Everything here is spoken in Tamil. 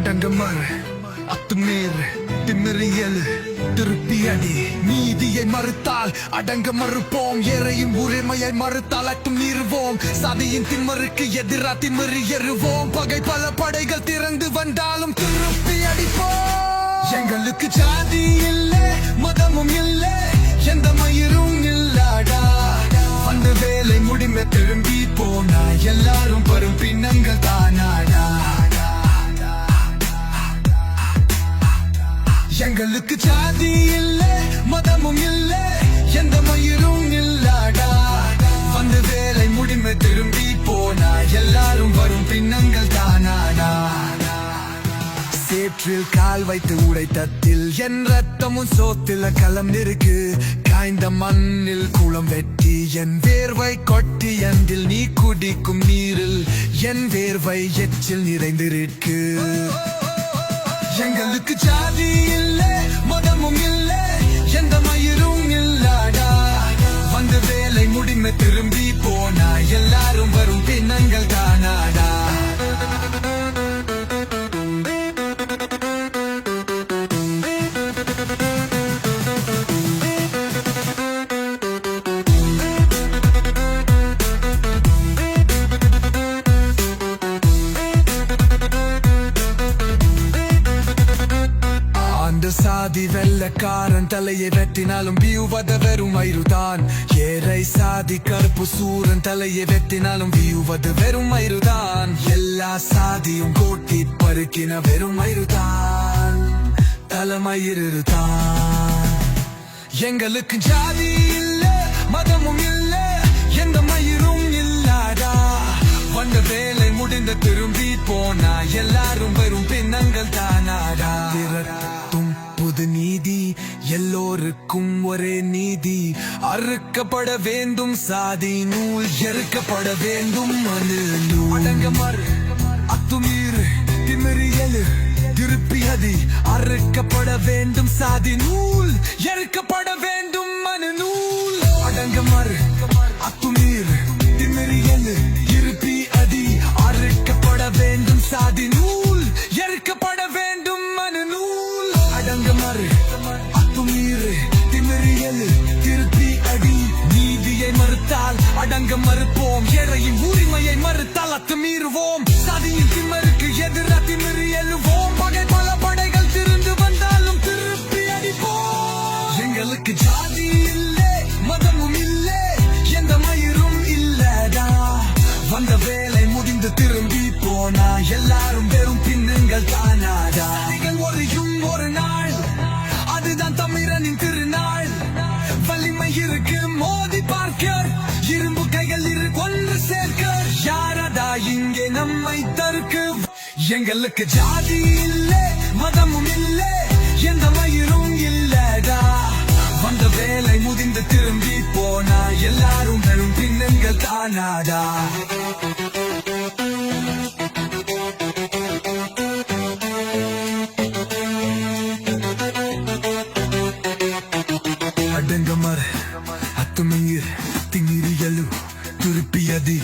அடங்கமர் அத்துமீர் திமிரியல் திருப்பி அடி நீதியை மறுத்தால் அடங்க மறுப்போம். எறையும் உரிமையை மறுத்தால் அட்டும் மீறுவோம் சதியின் திமருக்கு எதிரா திமிரி எறுவோம். பகை பல படைகள் திறந்து வந்தாலும் திருப்பி அடிப்போம் எங்களுக்கு ஜாதி இல்லை மதமும் இல்லை எந்த மயிரும் இல்லை. எங்களுக்கு ஜாதி இல்ல மதமும் இல்ல எந்த மயிரும் இல்லாடா. வந்து வேலை முடிமை திரும்பி போனா எல்லாரும் வரும் பின்னங்கள் தானாடா. சேற்றில் கால் வைத்து உடைத்தத்தில் என் ரத்தமும் சோத்தில கலம் இருக்கு. காய்ந்த மண்ணில் குளம் வெட்டி என் வேர்வை கொட்டி அன்றில் நீ குடிக்கும் நீரில் என் வேர்வை எச்சில் நிறைந்திருக்கு. எங்களுக்கு ஜாதி இல்ல மதமும் இல்ல எந்த மயிரும் இல்லாடா வந்து வேலை முடிமை திரும்ப சாதி வெள்ளக்காரன் தலையை வெட்டினாலும் வியூவத வெறும் மயிருதான். ஏரை சாதி கருப்பு சூரன் தலையை வெட்டினாலும் வியூவது வெறும் மயிருதான். எல்லா சாதியும் கோட்டி பருக்கின வெறும் மயிருதான். தலைமயிருதான். எங்களுக்கு ஜாதி இல்ல மதமும் இல்ல எந்த மயிரும் இல்லாதா? வந்த வேலை முடிந்த திரும்பி போனா எல்லாரும் வெறும் பின்னங்கள் தானாடா. எல்லோருக்கும் ஒரே நீதி. அறுக்கப்பட வேண்டும் சாதி நூல் எறுக்கப்பட வேண்டும் மனு நூல். அடங்க மறு அத்துமீறு திமிரியலு திருப்பி அதி. அறுக்கப்பட வேண்டும் சாதி நூல் எறுக்கப்பட வேண்டும் மனு நூல். அடங்க மறு அத்துமீர் மறுத்தால் மறுப்போம். ஏழையின் உரிமையை மறுத்தால் அத்துமீறுவோம் சதியின் திமருக்கு எதிர திமிரு எழுவோம். பகை பல படைகள் திருந்து வந்தாலும் திருப்பி அடிப்போம். எங்களுக்கு ஜாதி இல்லை மதமும் இல்லை எந்த மயிரும் இல்லடா. வந்த வேலை முடிந்து திரும்பி போனா எல்லா நம்மை தற்கு எங்களுக்கு ஜாதி இல்ல மதமும் இல்ல எந்த மயிரும் இல்லடா. வந்த வேலை முதிந்து திரும்பி போனா எல்லாரும் பெரும் பின்னங்கள் தானாடா. அடங்கமர் அத்துமீர் திங்கிரியலு துருப்பியதி